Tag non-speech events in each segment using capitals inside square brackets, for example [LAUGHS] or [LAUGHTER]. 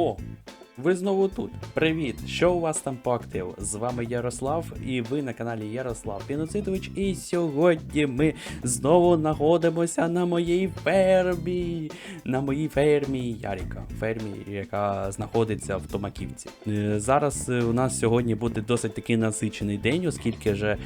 О, ви знову тут. Привіт! Що у вас там по активу? З вами Ярослав, і ви на каналі Ярослав Піноцитович. І сьогодні ми знову знаходимося на моїй фермі. На моїй фермі Яріка. Фермі, яка знаходиться в Томаківці. Е, Зараз е, у нас сьогодні буде досить такий насичений день, оскільки же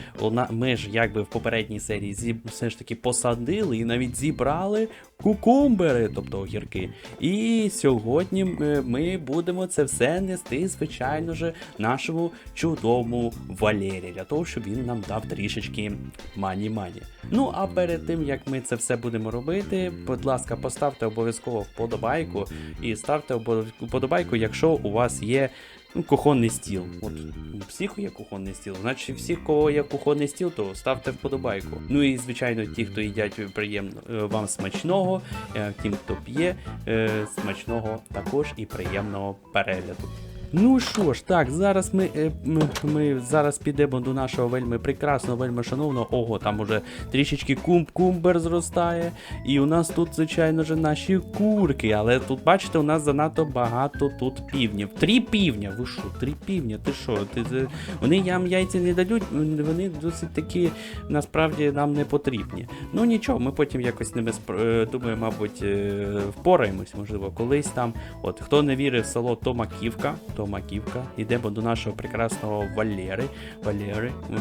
ми ж якби в попередній серії зі, все ж таки посадили і навіть зібрали кукумбери, тобто огірки. І сьогодні ми, ми будемо це все нести, звичайно ж, нашому чудовому Валері, для того, щоб він нам дав трішечки мані-мані. Ну а перед тим як ми це все будемо робити, будь ласка, поставте обов'язково вподобайку і ставте вподобайку, якщо у вас є. Ну, кухонний стіл. От у всіх є кухонний стіл. Значить, всіх, кого є кухонний стіл, то ставте вподобайку. Ну і звичайно, ті, хто їдять приємно е, вам смачного, е, тим, хто п'є, е, смачного також і приємного перегляду. Ну що ж, так, зараз ми, е, ми, ми зараз підемо до нашого вельми прекрасного, вельми шановного. Ого, там уже трішечки кум, кумбер зростає. І у нас тут, звичайно ж, наші курки. Але тут, бачите, у нас занадто багато тут півнів. Три півня. Ви що, три півня? Ти що? Ти, ти- Вони ям яйця не дадуть, вони досить такі насправді нам не потрібні. Ну нічого, ми потім якось ними спр- е, думаю, мабуть, е, впораємось, можливо, колись там. От хто не вірив в село Томаківка, Томаківка, йдемо до нашого прекрасного Валери. Валери. е,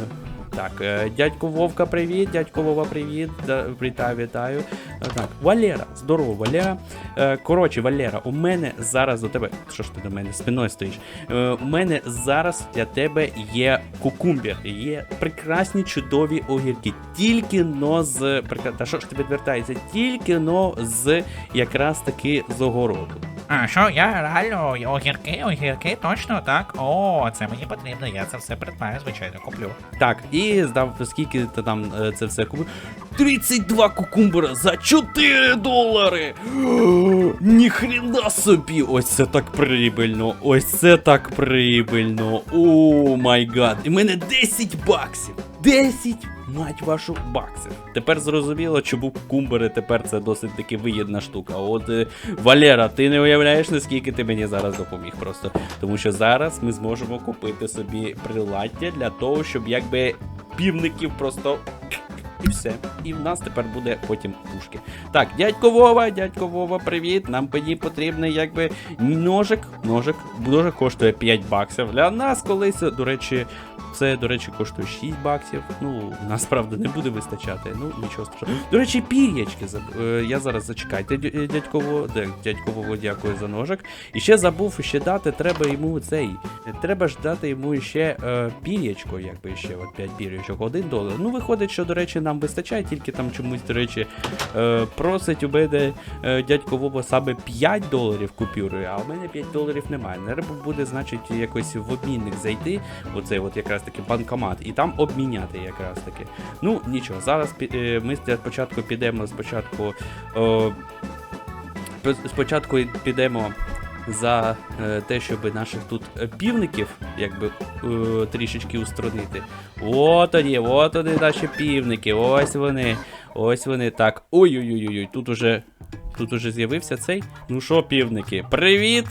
Так, е, дядько Вовка, привіт, дядько Вова, привіт. Вітаю, вітаю. Е, Так, Валера, здорово, Валера. Коротше, Валера, у мене зараз до тебе. Що ж ти до мене спиною стоїш? У мене зараз для тебе є кукумбір, є прекрасні чудові огірки. Тільки но з. Та що ж ти відвертаєшся? Тільки но з якраз таки з огороду. А що, я реально огірки, огірки, точно так? О, це мені потрібно, я це все придбаю, звичайно, куплю. Так, і здав, скільки ти там е, це все купив? 32 кукумбера за 4 долари! [GASPS] Ніхрена собі! Ось це так прибильно! Ось це так прибильно! О май гад! І мене 10 баксів! 10 мать вашу баксів! Тепер зрозуміло, чому кумбери тепер це досить таки вигідна штука. От е, Валера, ти не уявляєш, наскільки ти мені зараз допоміг просто. Тому що зараз ми зможемо купити собі приладдя для того, щоб якби півників просто. І все. І в нас тепер буде потім пушки. Так, дядько Вова, дядько Вова, привіт. Нам мені потрібний якби ножик. Ножик. Ножик коштує 5 баксів. Для нас колись, до речі, це, до речі, коштує 6 баксів. Ну, нас правда не буде вистачати. Ну, нічого страшного. До речі, пір'ячки. е, Я зараз зачекайте, дядько Вова. Дядько Вова, дякую за ножик. І ще забув ще дати, треба йому цей. Треба ж дати йому ще е, пір'ячко, якби ще от 5 пір'ячок, 1 долар. Ну, виходить, що, до речі, нам вистачає, тільки там чомусь, до речі, е, просить у мене е, дядько Вова саме 5 доларів купюри, а у мене 5 доларів немає. Треба буде, значить, якось в обмінник зайти, оцей от якраз таки банкомат, і там обміняти якраз таки. Ну, нічого, зараз е, ми спочатку підемо спочатку. Спочатку підемо за е, те, щоб наших тут півників якби е, трішечки устранити. От вони, от вони наші півники, ось вони, ось вони так. Ой-ой-ой, тут уже тут уже з'явився цей. Ну що, півники, привіт!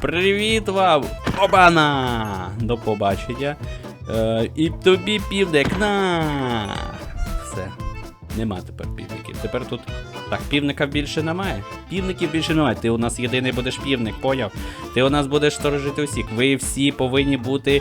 Привіт вам! Обана! До побачення. Е, і тобі півник, на! Все. Нема тепер півників. Тепер тут. Так, півника більше немає. Півників більше немає. Ти у нас єдиний будеш півник, поняв? Ти у нас будеш сторожити усіх. Ви всі повинні бути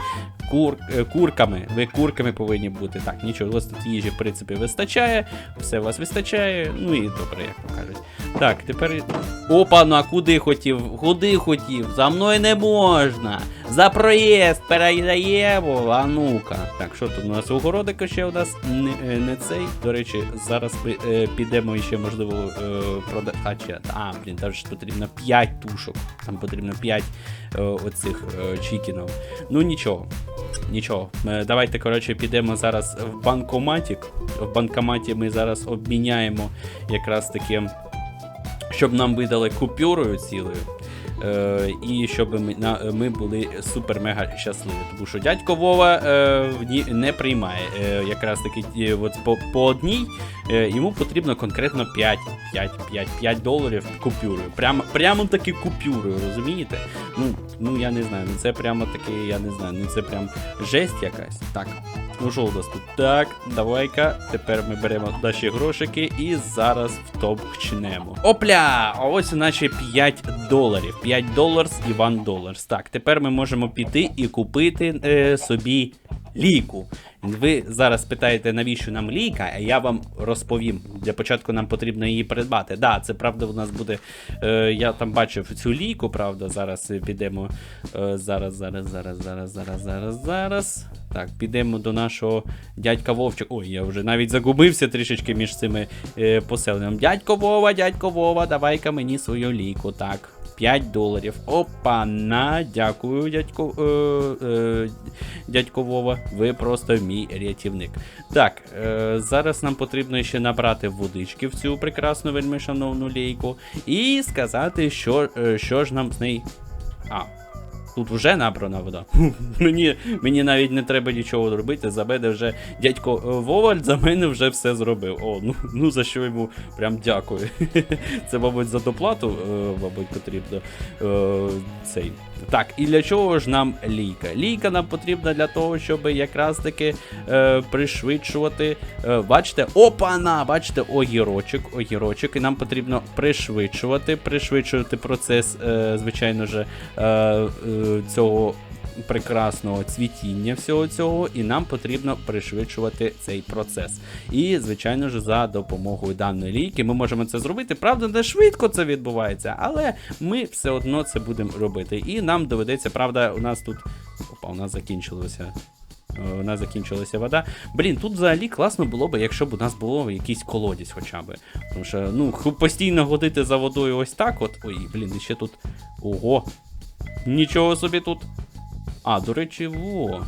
кур... е, курками. Ви курками повинні бути. Так, нічого, у вас тут їжі, в принципі, вистачає. Все у вас вистачає. Ну і добре, як то кажуть. Так, тепер. Опа, ну а куди хотів? Куди хотів? За мною не можна. За проїзд передаємо. А ну-ка. Так, що тут у нас огородик ще у нас не, е, не цей. До речі, зараз е, підемо ще, можливо, е, продати. А, чи- а, блін, там ж потрібно 5 тушок. Там потрібно 5 е, оцих чікінів. Ну нічого. Нічого. Давайте, коротше, підемо зараз в банкоматік. В банкоматі ми зараз обміняємо якраз таки, щоб нам видали купюрою цілою. Е, і щоб ми, на, ми були супер-мега щасливі. Тому що дядько Вова е, не приймає е, якраз таки от по, по одній. Е, йому потрібно конкретно 5, 5, 5, 5 доларів купюрою. Прямо, прямо таки купюрою, розумієте? Ну, ну я не знаю, ну це прямо таки, я не знаю, ну це прям жесть якась. Так. Ну що у нас тут? Так, давай-ка. Тепер ми беремо наші грошики і зараз втопчнемо. Опля! А ось наші 5 доларів. 5 доларів і 1 долар. Так, тепер ми можемо піти і купити е, собі ліку. Ви зараз питаєте, навіщо нам ліка, а я вам розповім. Для початку нам потрібно її придбати. Да, це правда, у нас буде. Е, я там бачив цю ліку, правда. Зараз підемо. Е, зараз, зараз, зараз, зараз, зараз, зараз, зараз. Так, підемо до нашого дядька Вовчика. Ой, я вже навіть загубився трішечки між цими е, поселеннями. Дядько Вова, дядько Вова, давай-ка мені свою ліку. Так. 5 доларів. Опа, на, дякую, дядько, е, е, дядько Вова. Ви просто мій рятівник. Так, е, зараз нам потрібно ще набрати водички в цю прекрасну вельми шановну лейку. І сказати, що, е, що ж нам з неї. А. Тут вже набрана вода. [LAUGHS] мені, мені навіть не треба нічого робити. За мене вже дядько Воваль за мене вже все зробив. О, ну, ну за що йому прям дякую. [LAUGHS] Це, мабуть, за доплату, е, мабуть, потрібно е, цей. Так, і для чого ж нам лійка? Лійка нам потрібна для того, щоб якраз таки е, пришвидшувати. Е, бачите, опана! Бачите, огірочок, огірочок, і нам потрібно пришвидшувати, пришвидшувати процес, е, звичайно ж, е, е, цього. Прекрасного цвітіння всього цього, і нам потрібно пришвидшувати цей процес. І, звичайно ж, за допомогою даної лійки ми можемо це зробити. Правда, не швидко це відбувається, але ми все одно це будемо робити. І нам доведеться, правда, у нас тут. Опа, у нас закінчилося. е, У нас закінчилася вода. Блін, тут взагалі класно було б, якщо б у нас було якийсь колодязь хоча б. Тому що, ну, постійно ходити за водою ось так от. Ой, блін, і ще тут. Ого. Нічого собі тут. А, до речі, во.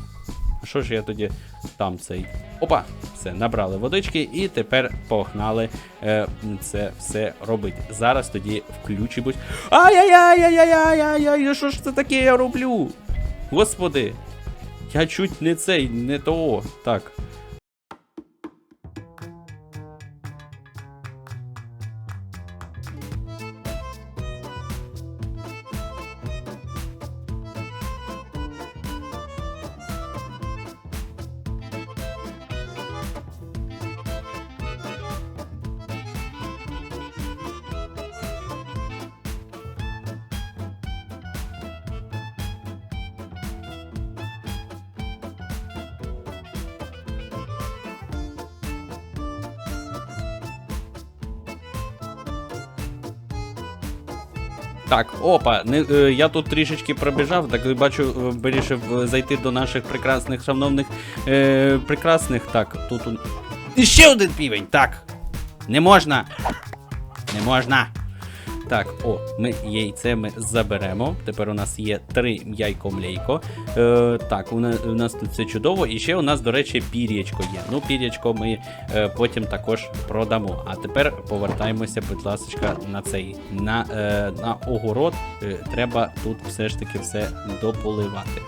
А що ж я тоді там цей. Опа! Все, набрали водички і тепер погнали е, це все робити. Зараз тоді включимось. Ай-яй-яй-яй-яй-яй-яй, що ж це таке я роблю? Господи. Я чуть не цей, не того. Так. Так, опа, не, е, я тут трішечки пробіжав, так бачу, е, вирішив е, зайти до наших прекрасних, шановних, е, прекрасних. Так, тут. І ще один півень! Так. Не можна! Не можна! Так, о, ми яйце ми заберемо. Тепер у нас є три яйко млейко. Е, так, у нас, у нас тут все чудово. І ще у нас, до речі, пір'ячко є. Ну, пір'ячко ми е, потім також продамо. А тепер повертаємося, будь ласка, на цей на, е, на огород. Е, треба тут все ж таки все дополивати.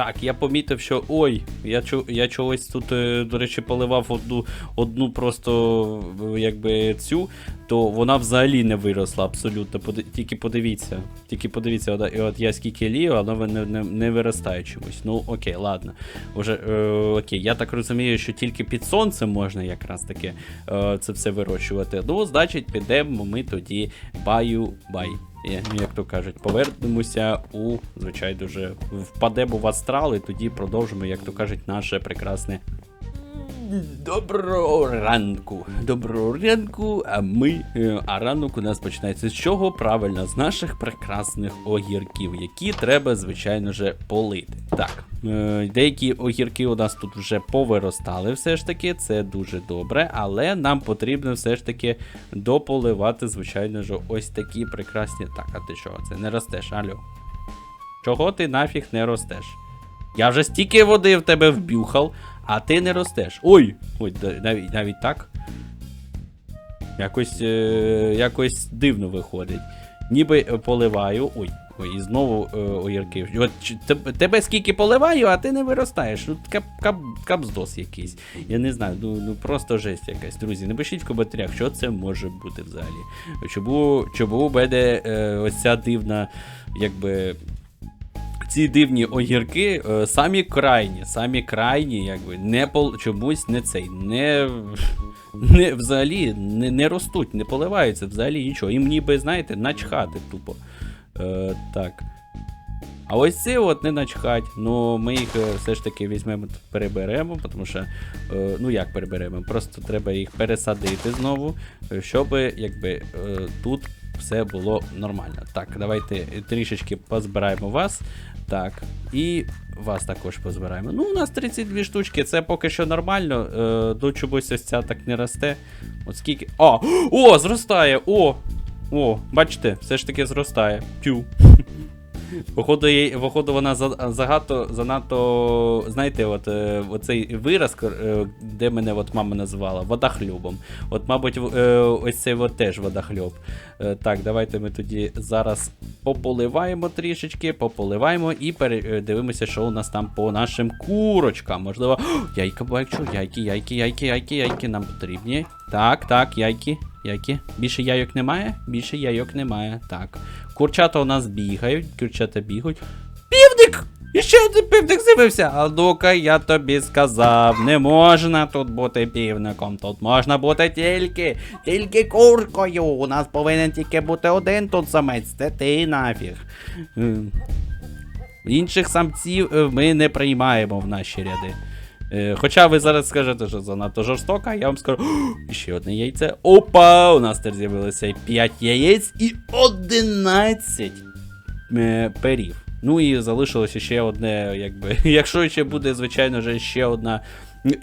Так, я помітив, що. Ой, я я чогось тут, е, до речі, поливав одну, одну просто е, якби цю, то вона взагалі не виросла абсолютно. Тільки подивіться. Тільки подивіться, от, от я скільки лію, а воно не, не, не виростає чомусь. Ну, окей, ладно. Уже, е, окей, я так розумію, що тільки під сонцем можна якраз таки е, це все вирощувати. Ну, значить, підемо ми тоді баю-бай. Як то кажуть, повернемося у, звичайно, вже впадемо в астрал, і тоді продовжимо, як то кажуть, наше прекрасне Доброго ранку. Доброго ранку, а ми. е, А ранок у нас починається з чого? Правильно, з наших прекрасних огірків, які треба, звичайно же, полити. Так, е, деякі огірки у нас тут вже повиростали, все ж таки, це дуже добре, але нам потрібно все ж таки дополивати, звичайно ж, ось такі прекрасні. Так, а ти що, це не ростеш, алло? Чого ти нафіг не ростеш? Я вже стільки води в тебе вбюхав, а ти не ростеш. Ой! Ой, навіть, навіть так. Якось, е, якось дивно виходить. Ніби е, поливаю. Ой, ой, і знову е, огірки. От тебе, скільки поливаю, а ти не виростаєш. Ну, кап, кап, капздос якийсь. Я не знаю, ну, ну просто жесть якась. Друзі, напишіть в коментарях, що це може бути взагалі. Чому, чому мене е, ось ця дивна, якби ці дивні огірки е, самі крайні, самі крайні, якби не пол чомусь не цей, не, не взагалі не, не ростуть, не поливаються взагалі нічого. Їм ніби, знаєте, начхати тупо. Е, так. А ось ці от не начхать. Ну, ми їх е, все ж таки візьмемо, переберемо, тому що, е, ну як переберемо, просто треба їх пересадити знову, щоб якби тут все було нормально. Так, давайте трішечки позбираємо вас. Так, і вас також позбираємо. Ну, у нас 32 штучки, це поки що нормально. Е, До чогось ось ця так не росте. От скільки. О! О, зростає! О! О, бачите, все ж таки зростає. Тю. Походу, походу вона за- загато, занадто, знаєте, от е, оцей вираз, е, де мене от мама називала, водохльобом. От, мабуть, е, ось цей от теж водохльоб. Е, так, давайте ми тоді зараз пополиваємо трішечки, пополиваємо і передивимося, що у нас там по нашим курочкам. Можливо, [GASPS] яйка бачу, яйки, яйки, яйки, яйки, яйки нам потрібні. Так, так, яйки, яйки. Більше яйок немає? Більше яйок немає. Так. Курчата у нас бігають, курчата бігають. Півник! І ще один півник з'явився. А ну-ка, я тобі сказав, не можна тут бути півником. Тут можна бути тільки, тільки куркою. У нас повинен тільки бути один тут самець. Це ти нафіг. Ем. Інших самців е, ми не приймаємо в наші ряди. Е, Хоча ви зараз скажете, що занадто жорстока, я вам скажу, «О, ще одне яйце. Опа! У нас тепер з'явилося 5 яєць і 11 е, перів. Ну і залишилося ще одне, якби. [LAUGHS] Якщо ще буде, звичайно, ще одна.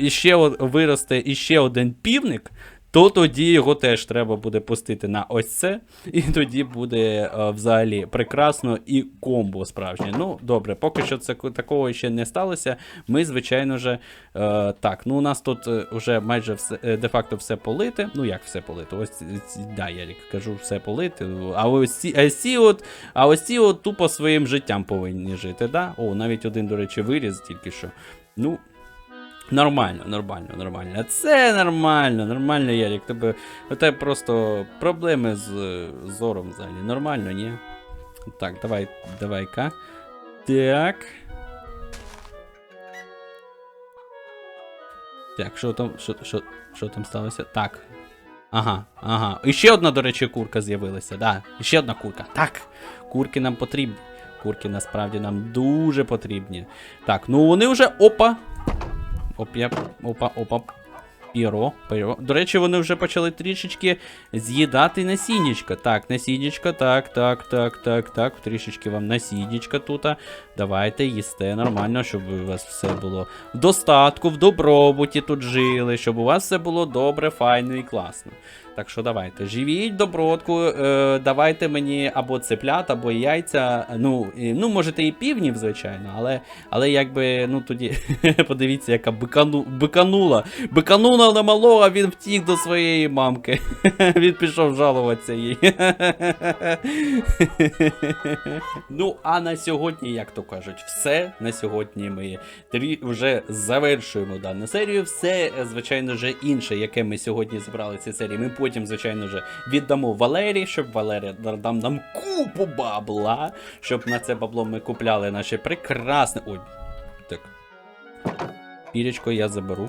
Ще виросте іще один півник, то тоді його теж треба буде пустити на ось це. І тоді буде е, взагалі прекрасно і комбо справжнє. Ну, добре, поки що це такого ще не сталося. Ми, звичайно же, е, так, ну у нас тут е, вже майже все, де-факто все полите. Ну як все полите? Ось да, я кажу, все полите. А ось ці, а ці от, а ось ці от тупо своїм життям повинні жити, да? О, навіть один, до речі, виріз тільки що. Ну, Нормально, нормально, нормально. Це нормально, нормально, Ярік. Тебе, тебе просто проблеми з зором взагалі. Нормально, ні? Так, давай, давай-ка. Так. Так, що там, що, що, що там сталося? Так. Ага, ага. І ще одна, до речі, курка з'явилася. Да, і ще одна курка. Так, курки нам потрібні. Курки насправді нам дуже потрібні. Так, ну вони вже. Опа! Оп, я, опа, опа. Піро, піро. До речі, вони вже почали трішечки з'їдати насіннячка. Так, насіннячка, так, так, так, так, так. Трішечки вам насіннячка тут. Давайте їсте нормально, щоб у вас все було в достатку, в добробуті тут жили, щоб у вас все було добре, файно і класно. Так що давайте, живіть добротку, е, давайте мені або цеплят, або яйця. Ну, і, ну можете і півнів, звичайно, але, але якби, ну тоді [LAUGHS] подивіться, яка бикану, биканула. Биканула на малого, а він втік до своєї мамки. [LAUGHS] Він пішов жалуватися їй. [LAUGHS] ну, а на сьогодні, як то кажуть, все. На сьогодні ми вже завершуємо дану серію. Все, звичайно ж, інше, яке ми сьогодні зібрали в цій серії. Ми потім, звичайно вже віддамо Валерії, щоб Валерія дам нам купу бабла, щоб на це бабло ми купляли наше прекрасне. Ой, так. Пірічко я заберу.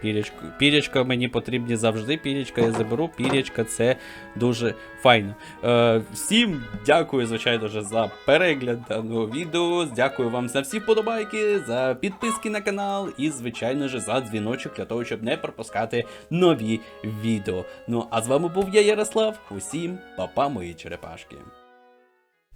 Пірячку. Пірячка мені потрібні завжди. Пірячка я заберу. Пірячка це дуже файно. Е, всім дякую, звичайно за перегляд даного відео. Дякую вам за всі вподобайки, за підписки на канал і, звичайно ж, за дзвіночок для того, щоб не пропускати нові відео. Ну а з вами був я, Ярослав. Усім па-па, мої черепашки.